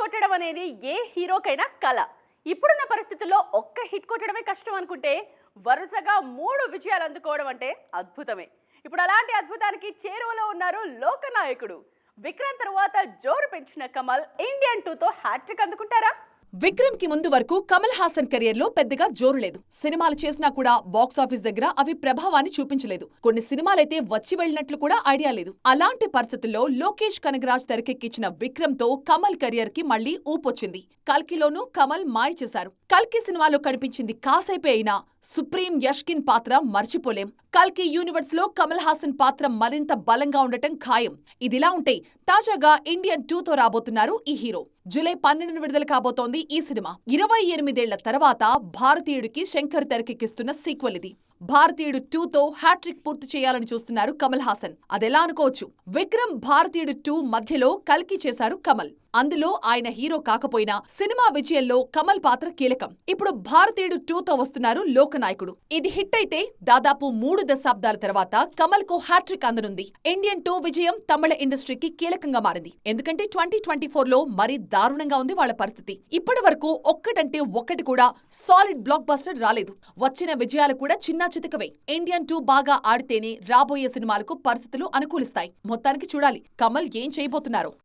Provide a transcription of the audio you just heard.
కొట్టడం అనేది ఏ హీరోకైనా కళ ఇప్పుడున్న పరిస్థితుల్లో ఒక్క హిట్ కొట్టడమే కష్టం అనుకుంటే వరుసగా మూడు విజయాలు అందుకోవడం అంటే అద్భుతమే. ఇప్పుడు అలాంటి అద్భుతానికి చేరువలో ఉన్నారు లోకనాయకుడు. విక్రమ్ తరువాత జోరు పెంచిన కమల్ ఇండియన్ టూతో హ్యాట్రిక్ అందుకుంటారా? విక్రమ్కి ముందు వరకు కమల్ హాసన్ కెరియర్లో పెద్దగా జోరు లేదు. సినిమాలు చేసినా కూడా బాక్స్ ఆఫీస్ దగ్గర అవి ప్రభావాన్ని చూపించలేదు. కొన్ని సినిమాలైతే వచ్చి వెళ్ళినట్లు కూడా ఐడియా లేదు. అలాంటి పరిస్థితుల్లో లోకేష్ కనగరాజ్ తెరకెక్కించిన విక్రమ్తో కమల్ కెరియర్కి మళ్ళీ ఊపొచ్చింది. కల్కిలోనూ కమల్ మాయ చేశారు. కల్కి సినిమాలో కనిపించింది కాసేపే అయినా సుప్రీం యష్కిన్ పాత్ర మర్చిపోలేం. కల్కి యూనివర్స్లో కమల్ హాసన్ పాత్ర మరింత బలంగా ఉండటం ఖాయం. ఇదిలా ఉంటే తాజాగా ఇండియన్ టూ తో రాబోతున్నారు ఈ హీరో. జూలై పన్నెండున విడుదల కాబోతోంది ఈ సినిమా. ఇరవై ఎనిమిదేళ్ళ తర్వాత భారతీయుడికి శంకర్ తెరకెక్కిస్తున్న సీక్వెల్ ఇది. భారతీయుడు టూ తో హ్యాట్రిక్ పూర్తి చేయాలని చూస్తున్నారు కమల్ హాసన్. అదెలా అనుకోవచ్చు? విక్రమ్ భారతీయుడు టూ మధ్యలో కల్కి చేశారు కమల్. అందులో ఆయన హీరో కాకపోయినా సినిమా విజయంలో కమల్ పాత్ర కీలకం. ఇప్పుడు భారతీయుడు టూతో వస్తున్నారు లోకనాయకుడు. ఇది హిట్ అయితే దాదాపు మూడు దశాబ్దాల తర్వాత కమల్కు హ్యాట్రిక్ అందనుంది. ఇండియన్ టూ విజయం తమిళ ఇండస్ట్రీకి కీలకంగా మారింది. ఎందుకంటే ట్వంటీ ట్వంటీ ఫోర్లో మరీ దారుణంగా ఉంది వాళ్ళ పరిస్థితి. ఇప్పటి వరకు ఒక్కటంటే ఒక్కటి కూడా సాలిడ్ బ్లాక్ బస్టర్ రాలేదు. వచ్చిన విజయాలు కూడా చిన్నా చితకవే. ఇండియన్ టూ బాగా ఆడితేనే రాబోయే సినిమాలకు పరిస్థితులు అనుకూలిస్తాయి. మొత్తానికి చూడాలి. కమల్ ఏం చేయబోతున్నారు?